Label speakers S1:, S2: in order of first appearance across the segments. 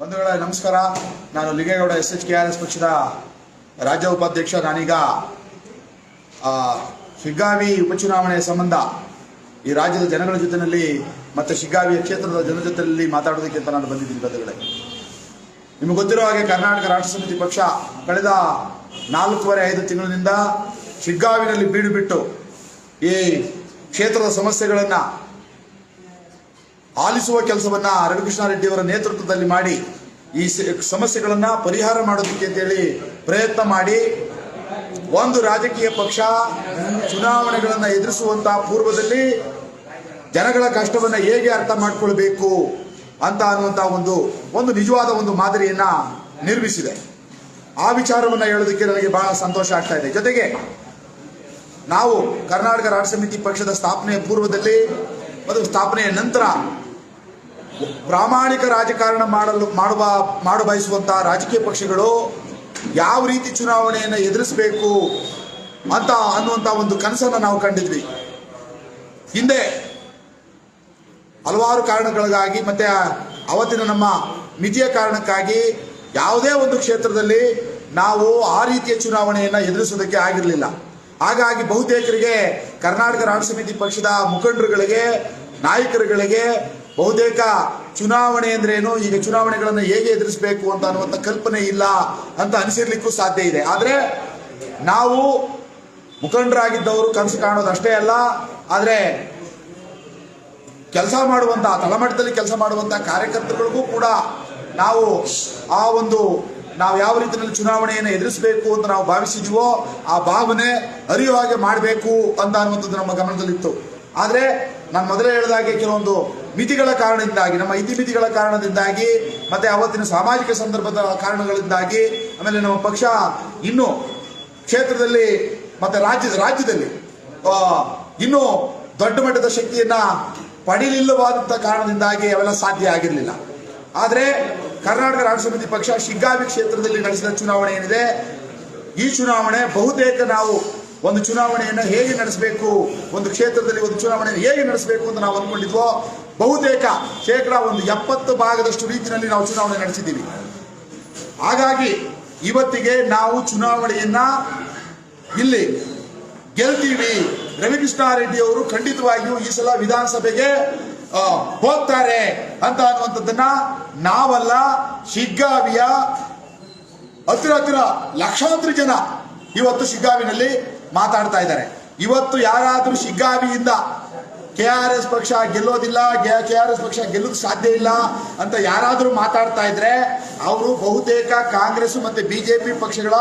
S1: ಬಂಧುಗಳೇ, ನಮಸ್ಕಾರ. ನಾನು Lingegowda S H K R S ಪಕ್ಷದ ರಾಜ್ಯ ಉಪಾಧ್ಯಕ್ಷ ನಾನೀಗ ಶಿಗ್ಗಾವಿ ಉಪಚುನಾವಣೆಯ ಸಂಬಂಧ ಈ ರಾಜ್ಯದ ಜನಗಳ ಜೊತೆಯಲ್ಲಿ ಮತ್ತು ಶಿಗ್ಗಾವಿ ಕ್ಷೇತ್ರದ ಜನರ ಜೊತೆಯಲ್ಲಿ ಮಾತಾಡೋದಕ್ಕೆ ಅಂತ ನಾನು ಬಂದಿದ್ದೀನಿ ಬಂಧುಗಳೇ. ನಿಮಗೆ ಗೊತ್ತಿರೋ ಹಾಗೆ ಕರ್ನಾಟಕ ರಾಷ್ಟ್ರ ಸಮಿತಿ ಪಕ್ಷ ಕಳೆದ ನಾಲ್ಕೂವರೆ ಐದು ತಿಂಗಳಿನಿಂದ ಶಿಗ್ಗಾವಿನಲ್ಲಿ ಬೀಡು ಬಿಟ್ಟು ಈ ಕ್ಷೇತ್ರದ ಸಮಸ್ಯೆಗಳನ್ನು ಆಲಿಸುವ ಕೆಲಸವನ್ನ ರವಿಕೃಷ್ಣಾರೆಡ್ಡಿ ಅವರ ನೇತೃತ್ವದಲ್ಲಿ ಮಾಡಿ ಈ ಸಮಸ್ಯೆಗಳನ್ನ ಪರಿಹಾರ ಮಾಡೋದಕ್ಕೆ ಅಂತೇಳಿ ಪ್ರಯತ್ನ ಮಾಡಿ ಒಂದು ರಾಜಕೀಯ ಪಕ್ಷ ಚುನಾವಣೆಗಳನ್ನ ಎದುರಿಸುವಂತಹ ಪೂರ್ವದಲ್ಲಿ ಜನಗಳ ಕಷ್ಟವನ್ನ ಹೇಗೆ ಅರ್ಥ ಮಾಡಿಕೊಳ್ಬೇಕು ಅಂತ ಅನ್ನುವಂತ ಒಂದು ಒಂದು ನಿಜವಾದ ಒಂದು ಮಾದರಿಯನ್ನ ನಿರ್ಮಿಸಿದೆ. ಆ ವಿಚಾರವನ್ನ ಹೇಳೋದಕ್ಕೆ ನನಗೆ ಬಹಳ ಸಂತೋಷ ಆಗ್ತಾ ಇದೆ. ಜೊತೆಗೆ ನಾವು ಕರ್ನಾಟಕ ರಾಜ್ಯ ಸಮಿತಿ ಪಕ್ಷದ ಸ್ಥಾಪನೆಯ ಪೂರ್ವದಲ್ಲಿ ಮತ್ತು ಸ್ಥಾಪನೆಯ ನಂತರ ಪ್ರಾಮಾಣಿಕ ರಾಜಕಾರಣ ಮಾಡಲು, ಮಾಡುವ ಮಾಡ ಬಯಸುವಂತಹ ರಾಜಕೀಯ ಪಕ್ಷಗಳು ಯಾವ ರೀತಿ ಚುನಾವಣೆಯನ್ನು ಎದುರಿಸಬೇಕು ಅಂತ ಅನ್ನುವಂಥ ಒಂದು ಕನಸನ್ನು ನಾವು ಕಂಡಿದ್ವಿ. ಹಿಂದೆ ಹಲವಾರು ಕಾರಣಗಳಿಗಾಗಿ ಮತ್ತೆ ಅವತ್ತಿನ ನಮ್ಮ ಮಿತಿಯ ಕಾರಣಕ್ಕಾಗಿ ಯಾವುದೇ ಒಂದು ಕ್ಷೇತ್ರದಲ್ಲಿ ನಾವು ಆ ರೀತಿಯ ಚುನಾವಣೆಯನ್ನು ಎದುರಿಸೋದಕ್ಕೆ ಆಗಿರಲಿಲ್ಲ. ಹಾಗಾಗಿ ಬಹುತೇಕರಿಗೆ ಕರ್ನಾಟಕ ರಾಜ್ಯ ಸಮಿತಿ ಪಕ್ಷದ ಮುಖಂಡರುಗಳಿಗೆ, ನಾಯಕರುಗಳಿಗೆ ಬಹುತೇಕ ಚುನಾವಣೆ ಅಂದ್ರೆ ಏನು? ಈಗ ಚುನಾವಣೆಗಳನ್ನು ಹೇಗೆ ಎದುರಿಸಬೇಕು ಅಂತ ಅನ್ನುವಂಥ ಕಲ್ಪನೆ ಇಲ್ಲ ಅಂತ ಅನಿಸಿರ್ಲಿಕ್ಕೂ ಸಾಧ್ಯ ಇದೆ. ಆದರೆ ನಾವು ಮುಖಂಡರಾಗಿದ್ದವರು ಕನಸು ಕಾಣೋದು ಅಷ್ಟೇ ಅಲ್ಲ, ಆದರೆ ಕೆಲಸ ಮಾಡುವಂತ, ತಳಮಟ್ಟದಲ್ಲಿ ಕೆಲಸ ಮಾಡುವಂತ ಕಾರ್ಯಕರ್ತರುಗಳಿಗೂ ಕೂಡ ನಾವು ಆ ಒಂದು ನಾವು ಯಾವ ರೀತಿಯಲ್ಲಿ ಚುನಾವಣೆಯನ್ನು ಎದುರಿಸಬೇಕು ಅಂತ ನಾವು ಭಾವಿಸಿದ್ವೋ ಆ ಭಾವನೆ ಅರಿಯುವ ಹಾಗೆ ಮಾಡಬೇಕು ಅಂತ ಅನ್ನುವಂಥದ್ದು ನಮ್ಮ ಗಮನದಲ್ಲಿತ್ತು. ಆದರೆ ನಾನು ಮೊದಲೇ ಹೇಳಿದಾಗೆ ಕೆಲವೊಂದು ಮಿತಿಗಳ ಕಾರಣದಿಂದಾಗಿ, ನಮ್ಮ ಇತಿಮಿತಿಗಳ ಕಾರಣದಿಂದಾಗಿ, ಮತ್ತೆ ಅವತ್ತಿನ ಸಾಮಾಜಿಕ ಸಂದರ್ಭದ ಕಾರಣಗಳಿಂದಾಗಿ, ಆಮೇಲೆ ನಮ್ಮ ಪಕ್ಷ ಇನ್ನೂ ಕ್ಷೇತ್ರದಲ್ಲಿ ಮತ್ತೆ ರಾಜ್ಯದ, ರಾಜ್ಯದಲ್ಲಿ ಇನ್ನೂ ದೊಡ್ಡ ಮಟ್ಟದ ಶಕ್ತಿಯನ್ನ ಪಡೀಲಿಲ್ಲವಾದಂಥ ಕಾರಣದಿಂದಾಗಿ ಅವೆಲ್ಲ ಸಾಧ್ಯ ಆಗಿರಲಿಲ್ಲ. ಆದರೆ ಕರ್ನಾಟಕ ರಾಜ್ಯ ಸಮಿತಿ ಪಕ್ಷ ಶಿಗ್ಗಾವಿ ಕ್ಷೇತ್ರದಲ್ಲಿ ನಡೆಸಿದ ಚುನಾವಣೆ ಏನಿದೆ, ಈ ಚುನಾವಣೆ ಬಹುತೇಕ ನಾವು ಒಂದು ಚುನಾವಣೆಯನ್ನು ಹೇಗೆ ನಡೆಸಬೇಕು, ಒಂದು ಕ್ಷೇತ್ರದಲ್ಲಿ ಒಂದು ಚುನಾವಣೆಯನ್ನು ಹೇಗೆ ನಡೆಸಬೇಕು ಅಂತ ನಾವು ಅಂದ್ಕೊಂಡಿದ್ವೋ ಬಹುತೇಕ ಶೇಕಡ ಒಂದು ಎಪ್ಪತ್ತು ಭಾಗದಷ್ಟು ರೀತಿಯಲ್ಲಿ ನಾವು ಚುನಾವಣೆ ನಡೆಸಿದ್ದೀವಿ. ಹಾಗಾಗಿ ಇವತ್ತಿಗೆ ನಾವು ಚುನಾವಣೆಯನ್ನ ಇಲ್ಲಿ ಗೆಲ್ತೀವಿ. ರವಿಕೃಷ್ಣಾರೆಡ್ಡಿ ಅವರು ಖಂಡಿತವಾಗಿಯೂ ಈ ಸಲ ವಿಧಾನಸಭೆಗೆ ಹೋಗ್ತಾರೆ ಅಂತ ಅನ್ನುವಂಥದ್ದನ್ನ ನಾವಲ್ಲ, ಶಿಗ್ಗಾವಿಯ ಹತ್ತಿರ ಹತ್ತಿರ ಲಕ್ಷಾಂತರ ಜನ ಇವತ್ತು ಶಿಗ್ಗಾವಿನಲ್ಲಿ ಮಾತಾಡ್ತಾ ಇದ್ದಾರೆ. ಇವತ್ತು ಯಾರಾದರೂ ಶಿಗ್ಗಾವಿಯಿಂದ ಕೆ ಆರ್ ಎಸ್ ಪಕ್ಷ ಗೆಲ್ಲೋದಿಲ್ಲ, ಕೆ ಆರ್ ಎಸ್ ಪಕ್ಷ ಗೆಲ್ಲೋದು ಸಾಧ್ಯ ಇಲ್ಲ ಅಂತ ಯಾರಾದರೂ ಮಾತಾಡ್ತಾ ಇದ್ರೆ ಅವರು ಬಹುತೇಕ ಕಾಂಗ್ರೆಸ್ ಮತ್ತೆ ಬಿಜೆಪಿ ಪಕ್ಷಗಳ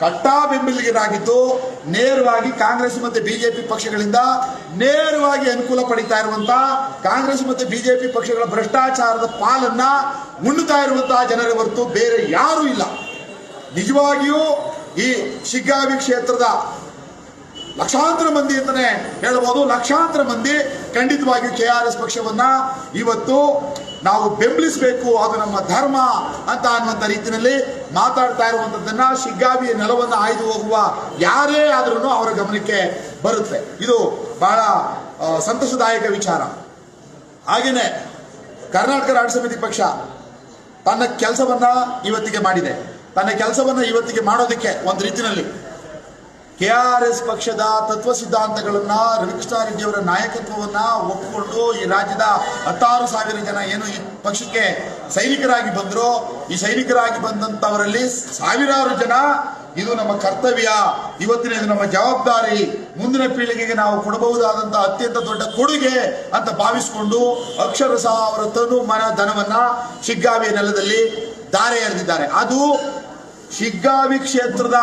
S1: ಕಟ್ಟಾ ಬೆಂಬಲಿಗರಾಗಿದ್ದು ನೇರವಾಗಿ ಕಾಂಗ್ರೆಸ್ ಮತ್ತೆ ಬಿಜೆಪಿ ಪಕ್ಷಗಳಿಂದ ನೇರವಾಗಿ ಅನುಕೂಲ ಪಡಿತಾ ಇರುವಂತ ಕಾಂಗ್ರೆಸ್ ಮತ್ತೆ ಬಿಜೆಪಿ ಪಕ್ಷಗಳ ಭ್ರಷ್ಟಾಚಾರದ ಪಾಲನ್ನ ಉಣ್ಣುತ್ತಾ ಇರುವಂತಹ ಜನರ ಹೊರತು ಬೇರೆ ಯಾರೂ ಇಲ್ಲ. ನಿಜವಾಗಿಯೂ ಈ ಶಿಗ್ಗಾವಿ ಕ್ಷೇತ್ರದ ಲಕ್ಷಾಂತರ ಮಂದಿ ಅಂತಾನೆ ಹೇಳ್ಬೋದು. ಲಕ್ಷಾಂತರ ಮಂದಿ ಖಂಡಿತವಾಗಿಯೂ ಕೆ ಆರ್ ಎಸ್ ಪಕ್ಷವನ್ನ ಇವತ್ತು ನಾವು ಬೆಂಬಲಿಸಬೇಕು. ಅದು ನಮ್ಮ ಧರ್ಮ ಅಂತ ಅನ್ನುವಂಥ ರೀತಿಯಲ್ಲಿ ಮಾತಾಡ್ತಾ ಇರುವಂಥದ್ದನ್ನ ಶಿಗ್ಗಾವಿಯ ನೆಲವನ್ನು ಆಯ್ದು ಹೋಗುವ ಯಾರೇ ಆದ್ರೂ ಅವರ ಗಮನಕ್ಕೆ ಬರುತ್ತೆ. ಇದು ಬಹಳ ಸಂತಸದಾಯಕ ವಿಚಾರ. ಹಾಗೇನೆ ಕರ್ನಾಟಕ ರಾಜ್ಯ ಸಮಿತಿ ಪಕ್ಷ ತನ್ನ ಕೆಲಸವನ್ನ ಇವತ್ತಿಗೆ ಮಾಡಿದೆ. ತನ್ನ ಕೆಲಸವನ್ನ ಇವತ್ತಿಗೆ ಮಾಡೋದಕ್ಕೆ ಒಂದು ರೀತಿಯಲ್ಲಿ ಕೆ ಆರ್ ಎಸ್ ಪಕ್ಷದ ತತ್ವ ಸಿದ್ಧಾಂತಗಳನ್ನ ರವಿಕೃಷ್ಣ ರೆಡ್ಡಿಯವರ ನಾಯಕತ್ವವನ್ನ ಒಪ್ಪಿಕೊಂಡು ಈ ರಾಜ್ಯದ ಹತ್ತಾರು ಸಾವಿರ ಜನ ಏನು ಈ ಪಕ್ಷಕ್ಕೆ ಸೈನಿಕರಾಗಿ ಬಂದ್ರು, ಈ ಸೈನಿಕರಾಗಿ ಬಂದಂತವರಲ್ಲಿ ಸಾವಿರಾರು ಜನ ಇದು ನಮ್ಮ ಕರ್ತವ್ಯ. ಇವತ್ತಿನ ಇದು ನಮ್ಮ ಜವಾಬ್ದಾರಿ. ಮುಂದಿನ ಪೀಳಿಗೆಗೆ ನಾವು ಕೊಡಬಹುದಾದಂತಹ ಅತ್ಯಂತ ದೊಡ್ಡ ಕೊಡುಗೆ ಅಂತ ಭಾವಿಸಿಕೊಂಡು ಅಕ್ಷರಶಃ ಅವರ ತನು ಮನ ಧನವನ್ನ ಶಿಗ್ಗಾವಿಯ ನೆಲದಲ್ಲಿ ಧಾರೆ ಎರೆದಿದ್ದಾರೆ. ಅದು ಶಿಗ್ಗಾವಿ ಕ್ಷೇತ್ರದ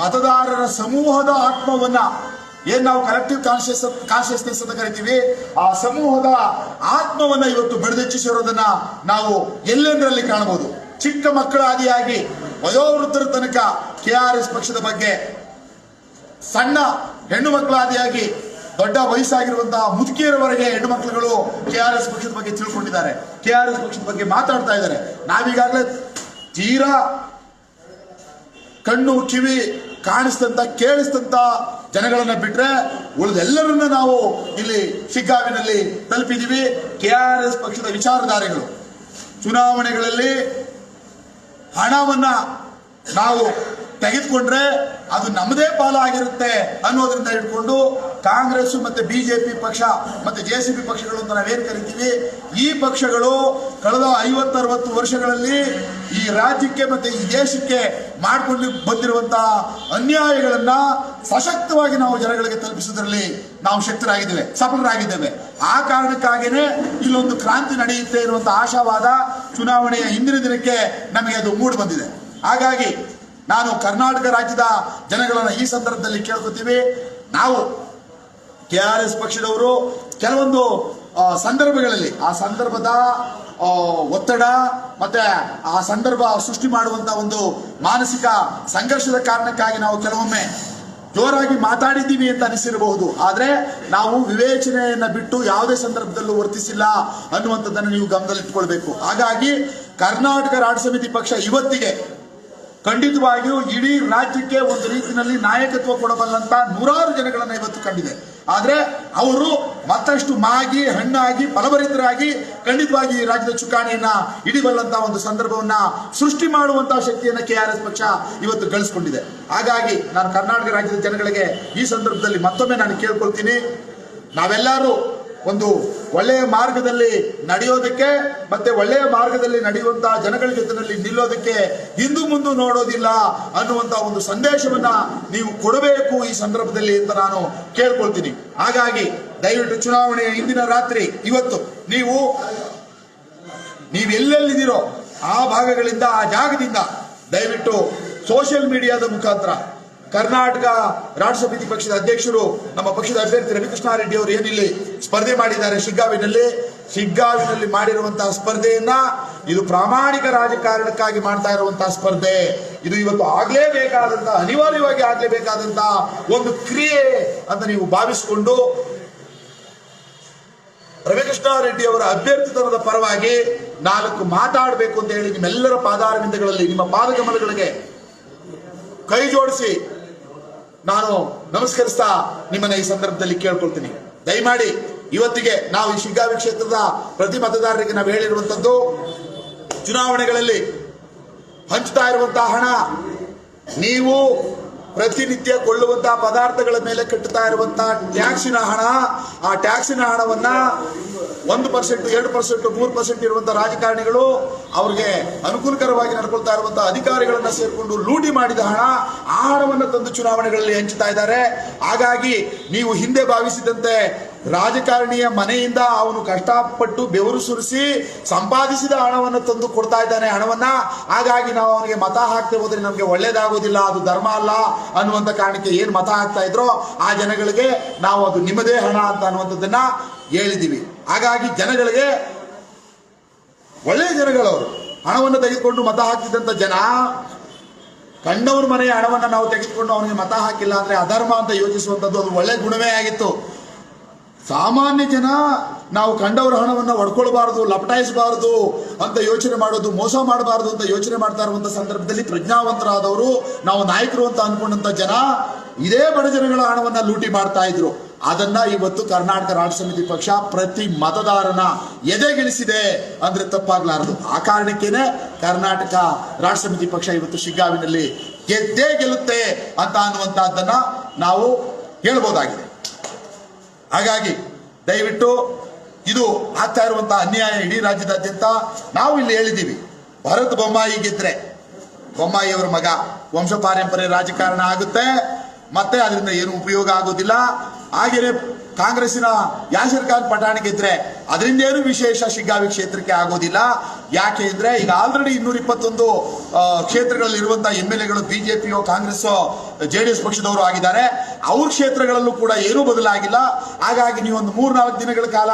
S1: ಮತದಾರರ ಸಮೂಹದ ಆತ್ಮವನ್ನ ಏನ್ ನಾವು ಕಲೆಕ್ಟಿವ್ ಕಾನ್ಶಿಯಸ್ ಕಾನ್ಶಿಯಸ್ನೆಸ್ ಅಂತ ಕರಿತೀವಿ, ಆ ಸಮೂಹದ ಆತ್ಮವನ್ನ ಇವತ್ತು ಬೆಳೆದೆಚ್ಚಿಸಿರೋದನ್ನ ನಾವು ಎಲ್ಲೆಂದರಲ್ಲಿ ಕಾಣಬಹುದು ಚಿಕ್ಕ ಮಕ್ಕಳ ಆದಿಯಾಗಿ ವಯೋವೃದ್ಧರ ತನಕ ಕೆ ಆರ್ ಎಸ್ ಪಕ್ಷದ ಬಗ್ಗೆ, ಸಣ್ಣ ಹೆಣ್ಣು ಮಕ್ಕಳ ಆದಿಯಾಗಿ ದೊಡ್ಡ ವಯಸ್ಸಾಗಿರುವಂತಹ ಮುದುಕಿಯರವರೆಗೆ ಹೆಣ್ಣು ಮಕ್ಕಳುಗಳು ಕೆ ಆರ್ ಎಸ್ ಪಕ್ಷದ ಬಗ್ಗೆ ತಿಳ್ಕೊಂಡಿದ್ದಾರೆ. ಕೆ ಆರ್ ಎಸ್ ಪಕ್ಷದ ಬಗ್ಗೆ ಮಾತಾಡ್ತಾ ಇದ್ದಾರೆ. ನಾವೀಗಾಗಲೇ ತೀರಾ ಕಣ್ಣು ಕಿವಿ ಕಾಣಿಸ್ತಂತ, ಕೇಳಿಸ್ತಂತ ಜನಗಳನ್ನ ಬಿಟ್ರೆ ಉಳಿದೆಲ್ಲರನ್ನ ನಾವು ಇಲ್ಲಿ ಶಿಗ್ಗಾವಿನಲ್ಲಿ ತಲುಪಿದೀವಿ ಕೆ ಆರ್ ಎಸ್ ಪಕ್ಷದ ವಿಚಾರಧಾರೆಗಳು. ಚುನಾವಣೆಗಳಲ್ಲಿ ಹಣವನ್ನ ನಾವು ತೆಗೆದುಕೊಂಡ್ರೆ ಅದು ನಮ್ಮದೇ ಪಾಲಾಗಿರುತ್ತೆ ಅನ್ನೋದ್ರಿಂದ ಹಿಡ್ಕೊಂಡು ಕಾಂಗ್ರೆಸ್ ಮತ್ತೆ ಬಿಜೆಪಿ ಪಕ್ಷ ಮತ್ತೆ ಜೆ ಸಿ ಬಿ ಪಕ್ಷಗಳು ಅಂತ ನಾವೇನ್ ಕರಿತೀವಿ? ಈ ಪಕ್ಷಗಳು ಕಳೆದ ಐವತ್ತರವತ್ತು ವರ್ಷಗಳಲ್ಲಿ ಈ ರಾಜ್ಯಕ್ಕೆ ಮತ್ತೆ ಈ ದೇಶಕ್ಕೆ ಮಾಡಿಕೊಂಡು ಬಂದಿರುವಂತಹ ಅನ್ಯಾಯಗಳನ್ನ ಸಶಕ್ತವಾಗಿ ನಾವು ಜನಗಳಿಗೆ ತಲುಪಿಸೋದ್ರಲ್ಲಿ ನಾವು ಶಕ್ತರಾಗಿದ್ದೇವೆ, ಸಫಲರಾಗಿದ್ದೇವೆ. ಆ ಕಾರಣಕ್ಕಾಗಿಯೇ ಇಲ್ಲೊಂದು ಕ್ರಾಂತಿ ನಡೆಯುತ್ತೆ ಇರುವಂತಹ ಆಶಾವಾದ ಚುನಾವಣೆಯ ಹಿಂದಿನ ದಿನಕ್ಕೆ ನಮಗೆ ಅದು ಮೂಡ್ ಬಂದಿದೆ. ಹಾಗಾಗಿ ನಾನು ಕರ್ನಾಟಕ ರಾಜ್ಯದ ಜನಗಳನ್ನ ಈ ಸಂದರ್ಭದಲ್ಲಿ ಕೇಳ್ಕೊತೀವಿ. ನಾವು ಕೆ ಆರ್ ಎಸ್ ಪಕ್ಷದವರು ಕೆಲವೊಂದು ಸಂದರ್ಭಗಳಲ್ಲಿ, ಆ ಸಂದರ್ಭದ ಒತ್ತಡ ಮತ್ತೆ ಆ ಸಂದರ್ಭ ಸೃಷ್ಟಿ ಮಾಡುವಂತ ಒಂದು ಮಾನಸಿಕ ಸಂಘರ್ಷದ ಕಾರಣಕ್ಕಾಗಿ ನಾವು ಕೆಲವೊಮ್ಮೆ ಜೋರಾಗಿ ಮಾತಾಡಿದ್ದೀವಿ ಅಂತ ಅನಿಸಿರಬಹುದು. ಆದ್ರೆ ನಾವು ವಿವೇಚನೆಯನ್ನ ಬಿಟ್ಟು ಯಾವುದೇ ಸಂದರ್ಭದಲ್ಲೂ ವರ್ತಿಸಿಲ್ಲ ಅನ್ನುವಂಥದ್ದನ್ನು ನೀವು ಗಮನದಲ್ಲಿಟ್ಟುಕೊಳ್ಬೇಕು. ಹಾಗಾಗಿ ಕರ್ನಾಟಕ ರಾಜ್ಯ ಸಮಿತಿ ಪಕ್ಷ ಇವತ್ತಿಗೆ ಖಂಡಿತವಾಗಿಯೂ ಇಡೀ ರಾಜ್ಯಕ್ಕೆ ಒಂದು ರೀತಿಯಲ್ಲಿ ನಾಯಕತ್ವ ಕೊಡಬಲ್ಲಂತ ನೂರಾರು ಜನಗಳನ್ನ ಇವತ್ತು ಕಂಡಿದೆ. ಆದ್ರೆ ಅವರು ಮತ್ತಷ್ಟು ಮಾಗಿ, ಹಣ್ಣಾಗಿ, ಫಲಭರಿತರಾಗಿ ಖಂಡಿತವಾಗಿ ಈ ರಾಜ್ಯದ ಚುಕ್ಕಾಣಿಯನ್ನ ಹಿಡಿಬಲ್ಲಂತ ಒಂದು ಸಂದರ್ಭವನ್ನ ಸೃಷ್ಟಿ ಮಾಡುವಂತಹ ಶಕ್ತಿಯನ್ನ ಕೆ ಆರ್ ಎಸ್ ಪಕ್ಷ ಇವತ್ತು ಗಳಿಸ್ಕೊಂಡಿದೆ. ಹಾಗಾಗಿ ನಾನು ಕರ್ನಾಟಕ ರಾಜ್ಯದ ಜನಗಳಿಗೆ ಈ ಸಂದರ್ಭದಲ್ಲಿ ಮತ್ತೊಮ್ಮೆ ನಾನು ಕೇಳ್ಕೊಳ್ತೀನಿ. ನಾವೆಲ್ಲರೂ ಒಂದು ಒಳ್ಳೆಯ ಮಾರ್ಗದಲ್ಲಿ ನಡೆಯೋದಕ್ಕೆ ಮತ್ತೆ ಒಳ್ಳೆಯ ಮಾರ್ಗದಲ್ಲಿ ನಡೆಯುವಂತಹ ಜನಗಳ ಜೊತೆಯಲ್ಲಿ ನಿಲ್ಲೋದಕ್ಕೆ ಹಿಂದು ಮುಂದೆ ನೋಡೋದಿಲ್ಲ ಅನ್ನುವಂತ ಒಂದು ಸಂದೇಶವನ್ನ ನೀವು ಕೊಡಬೇಕು ಈ ಸಂದರ್ಭದಲ್ಲಿ ಅಂತ ನಾನು ಕೇಳ್ಕೊಳ್ತೀನಿ. ಹಾಗಾಗಿ ದಯವಿಟ್ಟು ಚುನಾವಣೆಯ ಇಂದಿನ ರಾತ್ರಿ, ಇವತ್ತು ನೀವು ನೀವು ಎಲ್ಲೆಲ್ಲಿದ್ದೀರೋ ಆ ಭಾಗಗಳಿಂದ, ಆ ಜಾಗದಿಂದ ದಯವಿಟ್ಟು ಸೋಷಿಯಲ್ ಮೀಡಿಯಾದ ಮುಖಾಂತರ ಕರ್ನಾಟಕ ಸಮಿತಿ ಪಕ್ಷದ ಅಧ್ಯಕ್ಷರು, ನಮ್ಮ ಪಕ್ಷದ ಅಭ್ಯರ್ಥಿ ರವಿಕೃಷ್ಣಾರೆಡ್ಡಿ ಅವರು ಏನಿಲ್ಲಿ ಸ್ಪರ್ಧೆ ಮಾಡಿದ್ದಾರೆ ಶಿಗ್ಗಾವಿನಲ್ಲಿ. ಶಿಗ್ಗಾವಿನಲ್ಲಿ ಮಾಡಿರುವಂತಹ ಸ್ಪರ್ಧೆಯನ್ನ ಇದು ಪ್ರಾಮಾಣಿಕ ರಾಜಕಾರಣಕ್ಕಾಗಿ ಮಾಡ್ತಾ ಇರುವಂತಹ ಸ್ಪರ್ಧೆ. ಇದು ಇವತ್ತು ಆಗ್ಲೇಬೇಕಾದಂತಹ, ಅನಿವಾರ್ಯವಾಗಿ ಆಗ್ಲೇಬೇಕಾದಂತಹ ಒಂದು ಕ್ರಿಯೆ ಅಂತ ನೀವು ಭಾವಿಸಿಕೊಂಡು ರವಿಕೃಷ್ಣಾರೆಡ್ಡಿ ಅವರ ಅಭ್ಯರ್ಥಿತನದ ಪರವಾಗಿ ನಾಲ್ಕು ಮಾತಾಡಬೇಕು ಅಂತ ಹೇಳಿ ನಿಮ್ಮೆಲ್ಲರ ಪಾದಾರವಿಂದಗಳಲ್ಲಿ ನಿಮ್ಮ ಪಾದಗಮನಗಳಿಗೆ ಕೈ ಜೋಡಿಸಿ ನಾನು ನಮಸ್ಕರಿಸ್ತಾ ನಿಮ್ಮನ್ನ ಈ ಸಂದರ್ಭದಲ್ಲಿ ಕೇಳ್ಕೊಳ್ತೀನಿ. ದಯಮಾಡಿ ಇವತ್ತಿಗೆ ನಾವು ಈ ಶಿಗ್ಗಾವಿ ಕ್ಷೇತ್ರದ ಪ್ರತಿ ಮತದಾರರಿಗೆ ನಾವು ಹೇಳಿರುವಂತದ್ದು, ಚುನಾವಣೆಗಳಲ್ಲಿ ಹಂಚ್ತಾ ಇರುವಂತಹ ಹಣ ನೀವು ಪ್ರತಿನಿತ್ಯ ಕೊಳ್ಳುವಂತಹ ಪದಾರ್ಥಗಳ ಮೇಲೆ ಕಟ್ಟುತ್ತಾ ಇರುವಂತಹ ಟ್ಯಾಕ್ಸಿನ ಹಣ, ಆ ಟ್ಯಾಕ್ಸಿನ ಹಣವನ್ನ ಒಂದು ಪರ್ಸೆಂಟ್ ಎರಡು ಪರ್ಸೆಂಟ್ ಮೂರು ಪರ್ಸೆಂಟ್ ಇರುವಂತಹ ರಾಜಕಾರಣಿಗಳು ಅವ್ರಿಗೆ ಅನುಕೂಲಕರವಾಗಿ ನಡ್ಕೊಳ್ತಾ ಇರುವಂತಹ ಅಧಿಕಾರಿಗಳನ್ನ ಸೇರಿಕೊಂಡು ಲೂಟಿ ಮಾಡಿದ ಹಣ ಆ ಹಣವನ್ನು ತಂದು ಚುನಾವಣೆಗಳಲ್ಲಿ ಹಂಚುತ್ತಾ ಇದ್ದಾರೆ. ಹಾಗಾಗಿ ನೀವು ಹಿಂದೆ ಭಾವಿಸಿದಂತೆ ರಾಜಕಾರಣಿಯ ಮನೆಯಿಂದ ಅವನು ಕಷ್ಟಪಟ್ಟು ಬೆವರು ಸುರಿಸಿ ಸಂಪಾದಿಸಿದ ಹಣವನ್ನು ತಂದು ಕೊಡ್ತಾ ಇದ್ದಾನೆ ಹಣವನ್ನ. ಹಾಗಾಗಿ ನಾವು ಅವನಿಗೆ ಮತ ಹಾಕ್ತೇ ಹೋದ್ರೆ ನಮಗೆ ಒಳ್ಳೇದಾಗೋದಿಲ್ಲ, ಅದು ಧರ್ಮ ಅಲ್ಲ ಅನ್ನುವಂತ ಕಾರಣಕ್ಕೆ ಏನು ಮತ ಹಾಕ್ತಾ ಇದ್ರೋ ಆ ಜನಗಳಿಗೆ ನಾವು ಅದು ನಿಮ್ಮದೇ ಹಣ ಅಂತ ಅನ್ನುವಂಥದ್ದನ್ನ ಹೇಳಿದೀವಿ ಹಾಗಾಗಿ ಜನಗಳಿಗೆ, ಒಳ್ಳೆಯ ಜನಗಳವರು, ಹಣವನ್ನು ತೆಗೆದುಕೊಂಡು ಮತ ಹಾಕಿದ್ದಂಥ ಜನ ಕಂಡವ್ರ ಮನೆಯ ಹಣವನ್ನು ನಾವು ತೆಗೆದುಕೊಂಡು ಅವನಿಗೆ ಮತ ಹಾಕಿಲ್ಲ ಅಂದರೆ ಅಧರ್ಮ ಅಂತ ಯೋಚಿಸುವಂಥದ್ದು ಅದು ಒಳ್ಳೆ ಗುಣವೇ ಆಗಿತ್ತು. ಸಾಮಾನ್ಯ ಜನ ನಾವು ಕಂಡವರ ಹಣವನ್ನು ಹೊಡ್ಕೊಳ್ಬಾರ್ದು, ಲಪಟಾಯಿಸಬಾರದು ಅಂತ ಯೋಚನೆ ಮಾಡೋದು, ಮೋಸ ಮಾಡಬಾರದು ಅಂತ ಯೋಚನೆ ಮಾಡ್ತಾ ಇರುವಂಥ ಸಂದರ್ಭದಲ್ಲಿ ಪ್ರಜ್ಞಾವಂತರಾದವರು, ನಾವು ನಾಯಕರು ಅಂತ ಅಂದ್ಕೊಂಡಂಥ ಜನ, ಇದೇ ಬಡ ಜನಗಳ ಹಣವನ್ನು ಲೂಟಿ ಮಾಡ್ತಾ ಇದ್ರು. ಅದನ್ನ ಇವತ್ತು ಕರ್ನಾಟಕ ರಾಜ್ಯ ಸಮಿತಿ ಪಕ್ಷ ಪ್ರತಿ ಮತದಾರನ ಎದೆಗಿಳಿಸಿದೆ ಅಂದ್ರೆ ತಪ್ಪಾಗ್ಲಾರದು. ಆ ಕಾರಣಕ್ಕೇನೆ ಕರ್ನಾಟಕ ರಾಜ್ಯ ಸಮಿತಿ ಪಕ್ಷ ಇವತ್ತು ಶಿಗ್ಗಾವಿನಲ್ಲಿ ಗೆದ್ದೇ ಗೆಲ್ಲುತ್ತೆ ಅಂತ ಅನ್ನುವಂತಹದ್ದನ್ನ ನಾವು ಹೇಳ್ಬೋದಾಗಿದೆ. ಹಾಗಾಗಿ ದಯವಿಟ್ಟು ಇದು ಆಗ್ತಾ ಇರುವಂತಹ ಅನ್ಯಾಯ ಇಡೀ ರಾಜ್ಯದಾದ್ಯಂತ ನಾವು ಇಲ್ಲಿ ಹೇಳಿದ್ದೀವಿ. ಭರತ್ ಬೊಮ್ಮಾಯಿ ಗೆದ್ರೆ ಬೊಮ್ಮಾಯಿಯವರ ಮಗ ವಂಶ ಪಾರಂಪರ್ಯ ರಾಜಕಾರಣ ಆಗುತ್ತೆ. ಮತ್ತೆ ಅದರಿಂದ ಏನು ಉಪಯೋಗ ಆಗೋದಿಲ್ಲ ಹಾಗೆಯೇ ಕಾಂಗ್ರೆಸ್ಸಿನ ಯಾಸಿರ್ ಖಾನ್ ಪಠಾಣಿಗೆ ಇದ್ರೆ ಅದರಿಂದ ಏನು ವಿಶೇಷ ಶಿಗ್ಗಾವಿ ಕ್ಷೇತ್ರಕ್ಕೆ ಆಗೋದಿಲ್ಲ? ಯಾಕೆ ಅಂದ್ರೆ ಈಗ ಆಲ್ರೆಡಿ ಇನ್ನೂರ ಇಪ್ಪತ್ತೊಂದು ಕ್ಷೇತ್ರಗಳಲ್ಲಿ ಇರುವಂತಹ ಎಂ ಎಲ್ ಎಗಳು ಬಿಜೆಪಿಯೋ ಕಾಂಗ್ರೆಸ್ ಜೆ ಡಿ ಎಸ್ ಪಕ್ಷದವರು ಆಗಿದ್ದಾರೆ. ಅವ್ರ ಕ್ಷೇತ್ರಗಳಲ್ಲೂ ಕೂಡ ಏನೂ ಬದಲಾಗಿಲ್ಲ. ಹಾಗಾಗಿ ನೀವು ಒಂದು ಮೂರ್ ನಾಲ್ಕು ದಿನಗಳ ಕಾಲ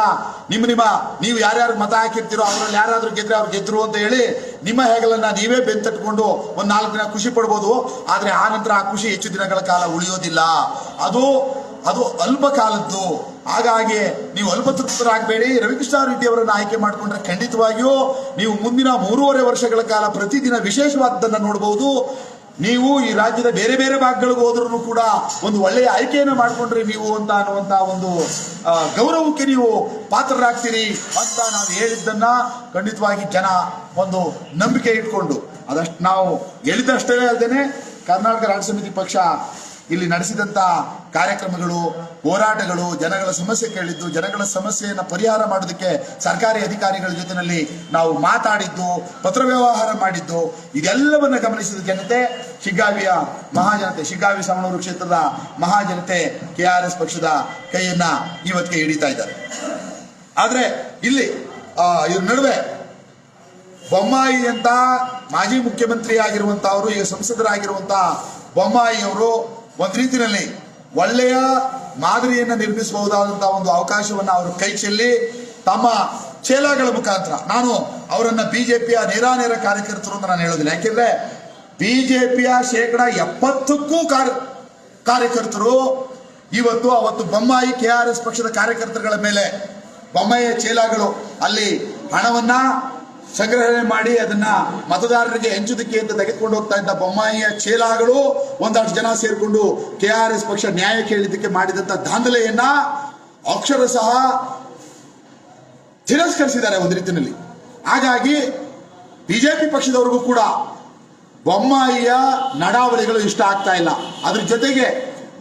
S1: ನಿಮ್ಮ ನಿಮ್ಮ, ನೀವು ಯಾರ್ಯಾರು ಮತ ಹಾಕಿರ್ತೀರೋ ಅವರಲ್ಲಿ ಯಾರಾದ್ರೂ ಗೆದ್ರೆ ಅವ್ರು ಗೆದ್ರು ಅಂತ ಹೇಳಿ ನಿಮ್ಮ ಹೆಗಲನ್ನ ನೀವೇ ಬೆಂತಟ್ಕೊಂಡು ಒಂದ್ ನಾಲ್ಕು ದಿನ ಖುಷಿ ಪಡ್ಬೋದು. ಆದ್ರೆ ಆ ನಂತರ ಆ ಖುಷಿ ಹೆಚ್ಚು ದಿನಗಳ ಕಾಲ ಉಳಿಯೋದಿಲ್ಲ. ಅದು ಅದು ಅಲ್ಪ ಕಾಲದ್ದು. ಹಾಗಾಗಿ ನೀವು ಅಲ್ಪತಂತ್ರರಾಗಬೇಡಿ ರವಿಕೃಷ್ಣ ರೆಡ್ಡಿ ಅವರನ್ನು ಆಯ್ಕೆ ಮಾಡಿಕೊಂಡ್ರೆ ಖಂಡಿತವಾಗಿಯೂ ನೀವು ಮುಂದಿನ ಮೂರುವರೆ ವರ್ಷಗಳ ಕಾಲ ಪ್ರತಿದಿನ ವಿಶೇಷವಾದದ್ದನ್ನು ನೋಡಬಹುದು ನೀವು ಈ ರಾಜ್ಯದ ಬೇರೆ ಬೇರೆ ಭಾಗಗಳಿಗೆ ಹೋದ್ರೂ ಕೂಡ ಒಂದು ಒಳ್ಳೆಯ ಆಯ್ಕೆಯನ್ನು ಮಾಡಿಕೊಂಡ್ರೆ ನೀವು ಅಂತ ಅನ್ನುವಂತ ಒಂದು ಗೌರವಕ್ಕೆ ನೀವು ಪಾತ್ರರಾಗ್ತೀರಿ ಅಂತ ನಾವು ಹೇಳಿದ್ದನ್ನ ಖಂಡಿತವಾಗಿ ಜನ ಒಂದು ನಂಬಿಕೆ ಇಟ್ಕೊಂಡು. ಅದಷ್ಟು ನಾವು ಹೇಳಿದಷ್ಟೇ ಅಲ್ಲದೆ ಕರ್ನಾಟಕ ರಾಜ್ಯ ಸಮಿತಿ ಪಕ್ಷ ಇಲ್ಲಿ ನಡೆಸಿದಂತ ಕಾರ್ಯಕ್ರಮಗಳು, ಹೋರಾಟಗಳು, ಜನಗಳ ಸಮಸ್ಯೆ ಕೇಳಿದ್ದು, ಜನಗಳ ಸಮಸ್ಯೆಯನ್ನು ಪರಿಹಾರ ಮಾಡೋದಕ್ಕೆ ಸರ್ಕಾರಿ ಅಧಿಕಾರಿಗಳ ಜೊತೆಯಲ್ಲಿ ನಾವು ಮಾತಾಡಿದ್ದು ಪತ್ರ ವ್ಯವಹಾರ ಮಾಡಿದ್ದು, ಇದೆಲ್ಲವನ್ನ ಗಮನಿಸಿದ ಜನತೆ, ಶಿಗ್ಗಾವಿಯ ಮಹಾಜನತೆ, ಶಿಗ್ಗಾವಿ ಸವಣೂರು ಕ್ಷೇತ್ರದ ಮಹಾಜನತೆ ಕೆ ಆರ್ ಎಸ್ ಪಕ್ಷದ ಕೈಯನ್ನ ಇವತ್ತಿಗೆ ಹಿಡಿತಾ ಇದ್ದಾರೆ. ಆದ್ರೆ ಇಲ್ಲಿ ಇದ್ರ ನಡುವೆ ಬೊಮ್ಮಾಯಿ ಅಂತ ಮಾಜಿ ಮುಖ್ಯಮಂತ್ರಿ ಆಗಿರುವಂತ ಅವರು ಈಗ ಸಂಸದರಾಗಿರುವಂತ ಬೊಮ್ಮಾಯಿ ಅವರು ಒಂದ್ ರೀತಿಯಲ್ಲಿ ಒಳ್ಳೆಯ ಮಾದರಿಯನ್ನ ನಿರ್ಮಿಸಬಹುದಾದಂತಹ ಒಂದು ಅವಕಾಶವನ್ನ ಅವರು ಕೈ ಚೆಲ್ಲಿ ತಮ್ಮ ಚೇಲಾಗಳ ಮುಖಾಂತರ, ನಾನು ಅವರನ್ನ ಬಿಜೆಪಿಯ ನೇರಾನೇರ ಕಾರ್ಯಕರ್ತರು ಅಂತ ನಾನು ಹೇಳೋದಿಲ್ಲ ಯಾಕೆಂದ್ರೆ ಬಿಜೆಪಿಯ ಶೇಕಡ ಎಪ್ಪತ್ತಕ್ಕೂ ಕಾರ್ಯ ಕಾರ್ಯಕರ್ತರು ಇವತ್ತು ಅವತ್ತು ಬೊಮ್ಮಾಯಿ ಕೆ ಪಕ್ಷದ ಕಾರ್ಯಕರ್ತರುಗಳ ಮೇಲೆ ಬೊಮ್ಮಾಯಿಯ ಚೇಲಾಗಳು ಅಲ್ಲಿ ಹಣವನ್ನ ಸಂಗ್ರಹಣೆ ಮಾಡಿ ಅದನ್ನ ಮತದಾರರಿಗೆ ಹಂಚುದಕ್ಕೆ ಅಂತ ತೆಗೆದುಕೊಂಡು ಹೋಗ್ತಾ ಇದ್ದ ಬೊಮ್ಮಾಯಿಯ ಚೇಲಾಗಳು ಒಂದಷ್ಟು ಜನ ಸೇರಿಕೊಂಡು ಕೆ ಆರ್ ಎಸ್ ಪಕ್ಷ ನ್ಯಾಯ ಕೇಳಿದ್ದಕ್ಕೆ ಮಾಡಿದಂತ ದಾಂಧಲೆಯನ್ನ ಅಕ್ಷರ ಸಹ ತಿರಸ್ಕರಿಸಿದ್ದಾರೆ ಒಂದು ರೀತಿಯಲ್ಲಿ ಹಾಗಾಗಿ ಬಿಜೆಪಿ ಪಕ್ಷದವರಿಗೂ ಕೂಡ ಬೊಮ್ಮಾಯಿಯ ನಡಾವಳಿಗಳು ಇಷ್ಟ ಆಗ್ತಾ ಇಲ್ಲ. ಅದ್ರ ಜೊತೆಗೆ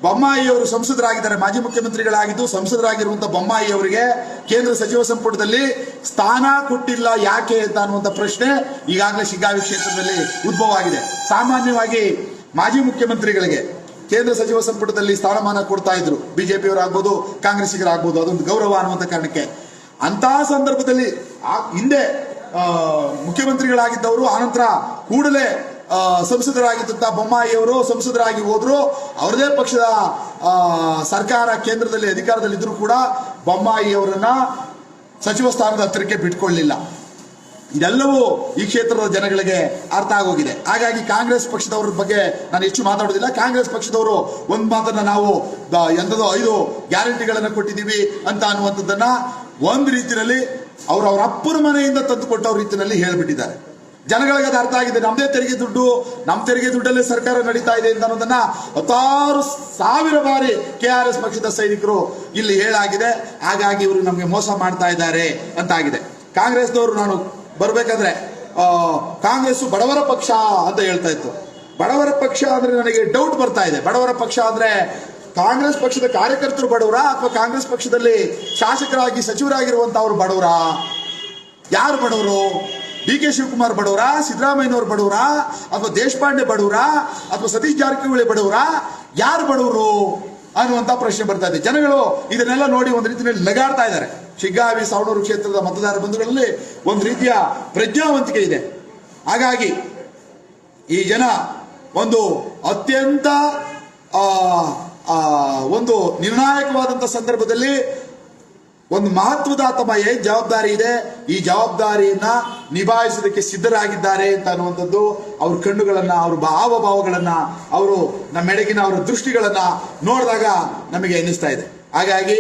S1: ಬೊಮ್ಮಾಯಿ ಅವರು ಸಂಸದರಾಗಿದ್ದಾರೆ, ಮಾಜಿ ಮುಖ್ಯಮಂತ್ರಿಗಳಾಗಿದ್ದು ಸಂಸದರಾಗಿರುವಂತಹ ಬೊಮ್ಮಾಯಿ ಅವರಿಗೆ ಕೇಂದ್ರ ಸಚಿವ ಸಂಪುಟದಲ್ಲಿ ಸ್ಥಾನ ಕೊಟ್ಟಿಲ್ಲ ಯಾಕೆ ಅಂತ ಅನ್ನುವಂಥ ಪ್ರಶ್ನೆ ಈಗಾಗಲೇ ಶಿಗ್ಗಾವಿ ಕ್ಷೇತ್ರದಲ್ಲಿ ಉದ್ಭವ ಆಗಿದೆ ಸಾಮಾನ್ಯವಾಗಿ ಮಾಜಿ ಮುಖ್ಯಮಂತ್ರಿಗಳಿಗೆ ಕೇಂದ್ರ ಸಚಿವ ಸಂಪುಟದಲ್ಲಿ ಸ್ಥಾನಮಾನ ಕೊಡ್ತಾ ಇದ್ರು. ಬಿಜೆಪಿಯವರಾಗ್ಬೋದು, ಕಾಂಗ್ರೆಸ್ಸಿಗರಾಗ್ಬೋದು, ಅದೊಂದು ಗೌರವ ಅನ್ನುವಂಥ ಕಾರಣಕ್ಕೆ. ಅಂತಹ ಸಂದರ್ಭದಲ್ಲಿ ಹಿಂದೆ ಮುಖ್ಯಮಂತ್ರಿಗಳಾಗಿದ್ದವರು, ಆನಂತರ ಕೂಡಲೇ ಸಂಸದರಾಗಿದ್ದಂಥ ಬೊಮ್ಮಾಯಿಯವರು ಸಂಸದರಾಗಿ ಹೋದ್ರು. ಅವರದೇ ಪಕ್ಷದ ಸರ್ಕಾರ ಕೇಂದ್ರದಲ್ಲಿ ಅಧಿಕಾರದಲ್ಲಿದ್ದರೂ ಕೂಡ ಬೊಮ್ಮಾಯಿಯವರನ್ನ ಸಚಿವ ಸ್ಥಾನದ ಹತ್ತಿರಕ್ಕೆ ಬಿಟ್ಕೊಳ್ಳಿಲ್ಲ. ಇದೆಲ್ಲವೂ ಈ ಕ್ಷೇತ್ರದ ಜನಗಳಿಗೆ ಅರ್ಥ ಆಗೋಗಿದೆ. ಹಾಗಾಗಿ ಕಾಂಗ್ರೆಸ್ ಪಕ್ಷದವರ ಬಗ್ಗೆ ನಾನು ಹೆಚ್ಚು ಮಾತಾಡೋದಿಲ್ಲ ಕಾಂಗ್ರೆಸ್ ಪಕ್ಷದವರು ಒಂದು ಮಾತನ್ನ ನಾವು, ದ- ಎಂಥದೋ ಐದು ಗ್ಯಾರಂಟಿಗಳನ್ನು ಕೊಟ್ಟಿದ್ದೀವಿ ಅಂತ ಅನ್ನುವಂಥದ್ದನ್ನ ಒಂದು ರೀತಿಯಲ್ಲಿ ಅವರು ಅವರ ಅಪ್ಪನ ಮನೆಯಿಂದ ತಂದುಕೊಟ್ಟವ್ರ ರೀತಿಯಲ್ಲಿ ಹೇಳ್ಬಿಟ್ಟಿದ್ದಾರೆ. ಜನಗಳಿಗೆ ಅದು ಅರ್ಥ ಆಗಿದೆ. ನಮ್ಮದೇ ತೆರಿಗೆ ದುಡ್ಡು ನಮ್ಮ ತೆರಿಗೆ ದುಡ್ಡಲ್ಲೇ ಸರ್ಕಾರ ನಡೀತಾ ಇದೆ ಅಂತ ಅನ್ನೋದನ್ನ ಹತ್ತಾರು ಸಾವಿರ ಬಾರಿ ಕೆ ಆರ್ ಎಸ್ ಪಕ್ಷದ ಸೈನಿಕರು ಇಲ್ಲಿ ಹೇಳಾಗಿದೆ. ಹಾಗಾಗಿ ಇವರು ನಮಗೆ ಮೋಸ ಮಾಡ್ತಾ ಇದ್ದಾರೆ ಅಂತ ಆಗಿದೆ ಕಾಂಗ್ರೆಸ್ನವರು ನಾನು ಬರ್ಬೇಕಾದ್ರೆ ಕಾಂಗ್ರೆಸ್ ಬಡವರ ಪಕ್ಷ ಅಂತ ಹೇಳ್ತಾ ಇತ್ತು. ಬಡವರ ಪಕ್ಷ ಅಂದ್ರೆ ನನಗೆ ಡೌಟ್ ಬರ್ತಾ ಇದೆ. ಬಡವರ ಪಕ್ಷ ಅಂದ್ರೆ ಕಾಂಗ್ರೆಸ್ ಪಕ್ಷದ ಕಾರ್ಯಕರ್ತರು ಬಡವರ ಅಥವಾ ಕಾಂಗ್ರೆಸ್ ಪಕ್ಷದಲ್ಲಿ ಶಾಸಕರಾಗಿ ಸಚಿವರಾಗಿರುವಂತವ್ರು ಬಡವರ? ಯಾರು ಬಡವರು? ಡಿ ಕೆ ಶಿವಕುಮಾರ್ ಬಡವರ, ಸಿದ್ದರಾಮಯ್ಯನವರು ಬಡವರ, ಅಥವಾ ದೇಶಪಾಂಡೆ ಬಡವರ, ಅಥವಾ ಸತೀಶ್ ಜಾರಕಿಹೊಳಿ ಬಡವರ, ಯಾರು ಬಡವರು ಅನ್ನುವಂತ ಪ್ರಶ್ನೆ ಬರ್ತಾ ಇದೆ. ಜನಗಳು ಇದನ್ನೆಲ್ಲ ನೋಡಿ ಒಂದು ರೀತಿಯಲ್ಲಿ ನಗಾಡ್ತಾ ಇದ್ದಾರೆ. ಶಿಗ್ಗಾವಿ ಸಾವಣೂರು ಕ್ಷೇತ್ರದ ಮತದಾರ ಬಂಧುಗಳಲ್ಲಿ ಒಂದು ರೀತಿಯ ಪ್ರಜ್ಞಾವಂತಿಕೆ ಇದೆ. ಹಾಗಾಗಿ ಈ ಜನ ಒಂದು ಅತ್ಯಂತ ಒಂದು ನಿರ್ಣಾಯಕವಾದಂಥ ಸಂದರ್ಭದಲ್ಲಿ ಒಂದು ಮಹತ್ವದ ತಮ್ಮ ಏನ್ ಜವಾಬ್ದಾರಿ ಇದೆ? ಈ ಜವಾಬ್ದಾರಿಯನ್ನ ನಿಭಾಯಿಸೋದಕ್ಕೆ ಸಿದ್ಧರಾಗಿದ್ದಾರೆ ಅಂತ ಅನ್ನುವಂಥದ್ದು ಅವ್ರ ಕಣ್ಣುಗಳನ್ನ, ಅವ್ರ ಭಾವಭಾವಗಳನ್ನ ಅವರು ನಮ್ಮೆಡೆಗಿನ ಅವರ ದೃಷ್ಟಿಗಳನ್ನ ನೋಡಿದಾಗ ನಮಗೆ ಎನಿಸ್ತಾ ಇದೆ. ಹಾಗಾಗಿ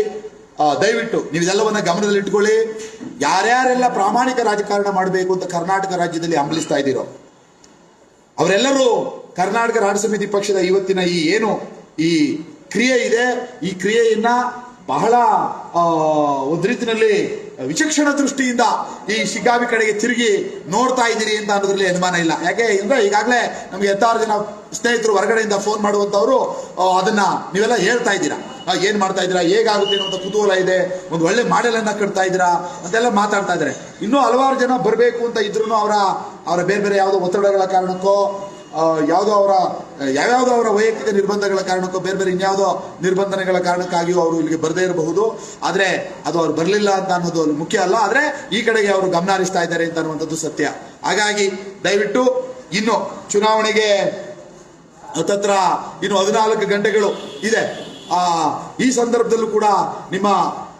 S1: ದಯವಿಟ್ಟು ನೀವು ಇದೆಲ್ಲವನ್ನ ಗಮನದಲ್ಲಿಟ್ಕೊಳ್ಳಿ ಯಾರ್ಯಾರೆಲ್ಲ ಪ್ರಾಮಾಣಿಕ ರಾಜಕಾರಣ ಮಾಡಬೇಕು ಅಂತ ಕರ್ನಾಟಕ ರಾಜ್ಯದಲ್ಲಿ ಹಂಬಲಿಸ್ತಾ ಇದ್ದೀರೋ, ಅವರೆಲ್ಲರೂ ಕರ್ನಾಟಕ ರಾಜ್ಯ ಸಮಿತಿ ಪಕ್ಷದ ಇವತ್ತಿನ ಈ ಏನು, ಈ ಕ್ರಿಯೆ ಇದೆ. ಈ ಕ್ರಿಯೆಯನ್ನ ಬಹಳ ಒಂದು ರೀತಿಯಲ್ಲಿ ವಿಚಕ್ಷಣ ದೃಷ್ಟಿಯಿಂದ ಈ ಶಿಗ್ಗಾವಿ ಕಡೆಗೆ ತಿರುಗಿ ನೋಡ್ತಾ ಇದ್ದೀರಿ ಅಂತ ಅನ್ನೋದ್ರಲ್ಲಿ ಅನುಮಾನ ಇಲ್ಲ. ಯಾಕೆ ಅಂದ್ರೆ ಈಗಾಗಲೇ ನಮಗೆ ಎಂತಾರು ಜನ ಸ್ನೇಹಿತರು ಹೊರಗಡೆಯಿಂದ ಫೋನ್ ಮಾಡುವಂತವರು ಅದನ್ನ ನೀವೆಲ್ಲ ಹೇಳ್ತಾ ಇದ್ದೀರಾ. ಏನು ಮಾಡ್ತಾ ಇದ್ದೀರಾ? ಹೇಗಾಗುತ್ತೆ ಅನ್ನೋ ಕುತೂಹಲ ಇದೆ. ಒಂದು ಒಳ್ಳೆ ಮಾಡೆಲ್ ಅನ್ನ ಕಟ್ತಾ ಇದ್ದೀರಾ? ಅಂತೆಲ್ಲ ಮಾತಾಡ್ತಾ ಇದ್ದಾರೆ. ಇನ್ನೂ ಹಲವಾರು ಜನ ಬರಬೇಕು ಅಂತ ಇದ್ರು ಅವರ ಅವರ ಬೇರೆ ಬೇರೆ ಯಾವುದೋ ಒತ್ತಡಗಳ ಕಾರಣಕ್ಕೋ ಯಾವುದೋ ಅವರ ಯಾವ್ಯಾವುದೋ ಅವರ ವೈಯಕ್ತಿಕ ನಿರ್ಬಂಧಗಳ ಕಾರಣಕ್ಕೂ, ಬೇರೆ ಬೇರೆ ಇನ್ಯಾವುದೋ ನಿರ್ಬಂಧನೆಗಳ ಕಾರಣಕ್ಕಾಗಿಯೂ ಅವರು ಇಲ್ಲಿಗೆ ಬರದೇ ಇರಬಹುದು. ಆದರೆ ಅದು ಅವ್ರು ಬರಲಿಲ್ಲ ಅಂತ ಅನ್ನೋದು ಅಲ್ಲಿ ಮುಖ್ಯ ಅಲ್ಲ. ಆದರೆ ಈ ಕಡೆಗೆ ಅವರು ಗಮನ ಹರಿಸ್ತಾ ಇದ್ದಾರೆ ಅಂತ ಅನ್ನುವಂಥದ್ದು ಸತ್ಯ. ಹಾಗಾಗಿ ದಯವಿಟ್ಟು ಇನ್ನು ಚುನಾವಣೆಗೆ ಹತ್ತತ್ರ ಇನ್ನು ಹದಿನಾಲ್ಕು ಗಂಟೆಗಳು ಇದೆ. ಆ, ಈ ಸಂದರ್ಭದಲ್ಲೂ ಕೂಡ ನಿಮ್ಮ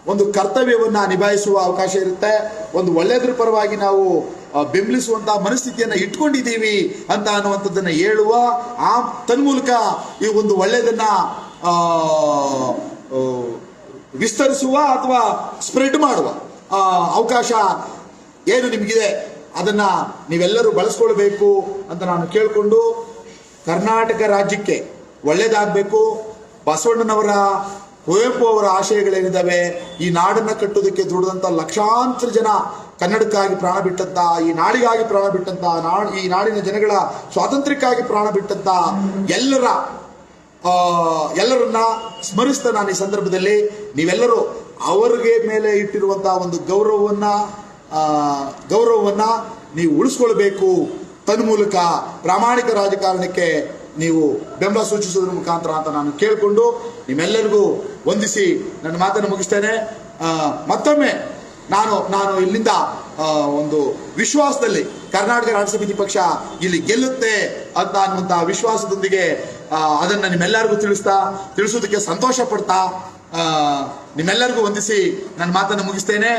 S1: ಒಂದು ಕರ್ತವ್ಯವನ್ನ ನಿಭಾಯಿಸುವ ಅವಕಾಶ ಇರುತ್ತೆ. ಒಂದು ಒಳ್ಳೆಯದ್ರ ಪರವಾಗಿ ನಾವು ಬೆಂಬಲಿಸುವಂತಹ ಮನಸ್ಥಿತಿಯನ್ನ ಇಟ್ಕೊಂಡಿದ್ದೀವಿ ಅಂತ ಅನ್ನುವಂಥದ್ದನ್ನ ಹೇಳುವ ಆ ತನ್ಮೂಲಕ ಈ ಒಂದು ಒಳ್ಳೆಯದನ್ನ ವಿಸ್ತರಿಸುವ ಅಥವಾ ಸ್ಪ್ರೆಡ್ ಮಾಡುವ ಅವಕಾಶ ಏನು ನಿಮಗಿದೆ? ಅದನ್ನ ನೀವೆಲ್ಲರೂ ಬಳಸ್ಕೊಳ್ಬೇಕು ಅಂತ ನಾನು ಕೇಳಿಕೊಂಡು ಕರ್ನಾಟಕ ರಾಜ್ಯಕ್ಕೆ ಒಳ್ಳೇದಾಗಬೇಕು. ಬಸವಣ್ಣನವರ ಕುವೆಂಪು ಅವರ ಆಶಯಗಳೇನಿದ್ದಾವೆ? ಈ ನಾಡನ್ನು ಕಟ್ಟೋದಕ್ಕೆ ದುಡಿದಂಥ ಲಕ್ಷಾಂತರ ಜನ ಕನ್ನಡಕ್ಕಾಗಿ ಪ್ರಾಣ ಬಿಟ್ಟಂತ, ಈ ನಾಡಿಗಾಗಿ ಪ್ರಾಣ ಬಿಟ್ಟಂತ ನಾಡ್ ಈ ನಾಡಿನ ಜನಗಳ ಸ್ವಾತಂತ್ರ್ಯಕ್ಕಾಗಿ ಪ್ರಾಣ ಬಿಟ್ಟಂತ ಎಲ್ಲರ ಎಲ್ಲರನ್ನ ಸ್ಮರಿಸ್ತಾ ನಾನು ಈ ಸಂದರ್ಭದಲ್ಲಿ. ನೀವೆಲ್ಲರೂ ಅವರಿಗೆ ಮೇಲೆ ಇಟ್ಟಿರುವಂತಹ ಒಂದು ಗೌರವವನ್ನ ಗೌರವವನ್ನ ನೀವು ಉಳಿಸ್ಕೊಳ್ಬೇಕು. ತನ್ಮೂಲಕ ಪ್ರಾಮಾಣಿಕ ರಾಜಕಾರಣಕ್ಕೆ ನೀವು ಬೆಂಬಲ ಸೂಚಿಸುವುದರ ಮುಖಾಂತರ ಅಂತ ನಾನು ಕೇಳಿಕೊಂಡು ನಿಮ್ಮೆಲ್ಲರಿಗೂ ವಂದಿಸಿ ನನ್ನ ಮಾತನ್ನು ಮುಗಿಸ್ತೇನೆ. ಮತ್ತೊಮ್ಮೆ ನಾನು ನಾನು ಇಲ್ಲಿಂದ ಒಂದು ವಿಶ್ವಾಸದಲ್ಲಿ ಕರ್ನಾಟಕ ರಾಜ್ಯ ಸಮಿತಿ ಪಕ್ಷ ಇಲ್ಲಿ ಗೆಲ್ಲುತ್ತೆ ಅಂತ ಅನ್ನುವಂಥ ವಿಶ್ವಾಸದೊಂದಿಗೆ ಅದನ್ನ ನಿಮ್ಮೆಲ್ಲರಿಗೂ ತಿಳಿಸ್ತಾ ತಿಳಿಸೋದಕ್ಕೆ ಸಂತೋಷ ಪಡ್ತಾ ನಿಮ್ಮೆಲ್ಲರಿಗೂ ವಂದಿಸಿ ನನ್ನ ಮಾತನ್ನು ಮುಗಿಸ್ತೇನೆ.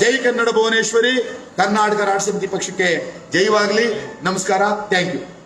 S1: ಜೈ ಕನ್ನಡ ಭುವನೇಶ್ವರಿ. ಕರ್ನಾಟಕ ರಾಜ್ಯ ಸಮಿತಿ ಪಕ್ಷಕ್ಕೆ ಜೈವಾಗಲಿ ನಮಸ್ಕಾರ. Thank you.